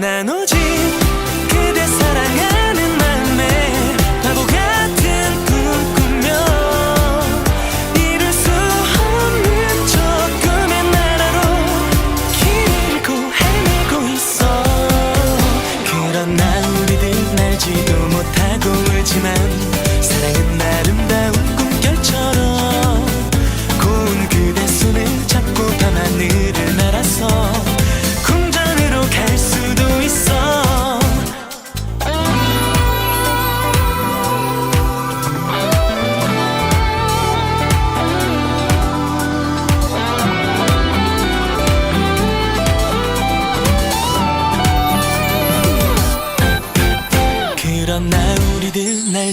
난 오직 그대 사랑하는 마음에 바보 같은 꿈 꾸며 이룰 수 없는 저 꿈의 나라로 길 잃고 헤매고 있어. 그러나 우리들 알지도 못하고 울지만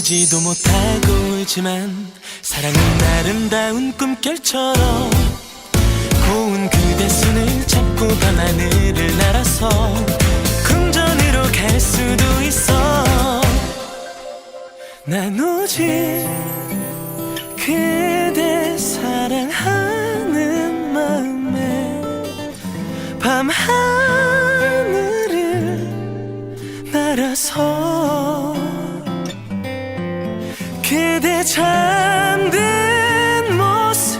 알지도 못하고 울지만 사랑은 아름다운 꿈결처럼 고운 그대 손을 잡고 밤하늘을 날아서 궁전으로 갈 수도 있어. 난 오직 그대 사랑하는 마음에 밤하늘을 날아서 잠든 모습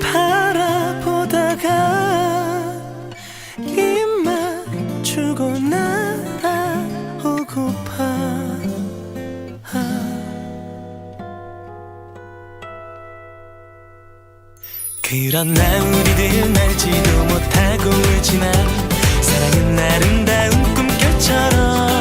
바라보다가 입만 주고 날아오고파. 그러나 우리들 알지도 못하고 울지만 사랑은 아름다운 꿈결처럼